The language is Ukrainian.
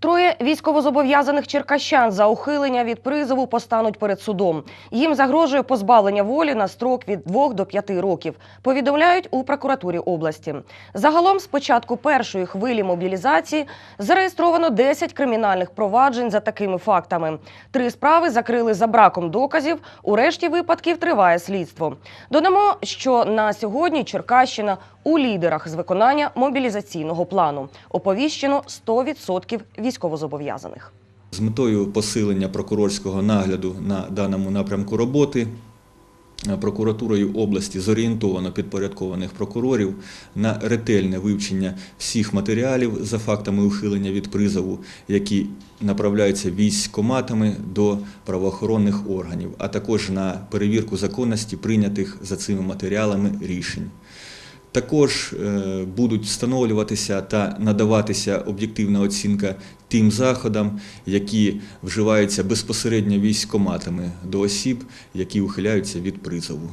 Троє військовозобов'язаних черкащан за ухилення від призову постануть перед судом. Їм загрожує позбавлення волі на строк від 2 до 5 років. Повідомляють у прокуратурі області. Загалом з початку першої хвилі мобілізації зареєстровано 10 кримінальних проваджень за такими фактами. Три справи закрили за браком доказів. У решті випадків триває слідство. Додамо, що на сьогодні Черкащина у лідерах з виконання мобілізаційного плану оповіщено 100% військовозобов'язаних. З метою посилення прокурорського нагляду на даному напрямку роботи е, прокуратурою області зорієнтовано підпорядкованих прокурорів на ретельне вивчення всіх матеріалів за фактами ухилення від призову, які направляються військкоматами до правоохоронних органів, а також на перевірку законності прийнятих за цими матеріалами рішень. Також е, будуть встановлюватися та надаватися об'єктивна оцінка тим заходам, які вживаються безпосередньо військоматами до осіб, які ухиляються від призову.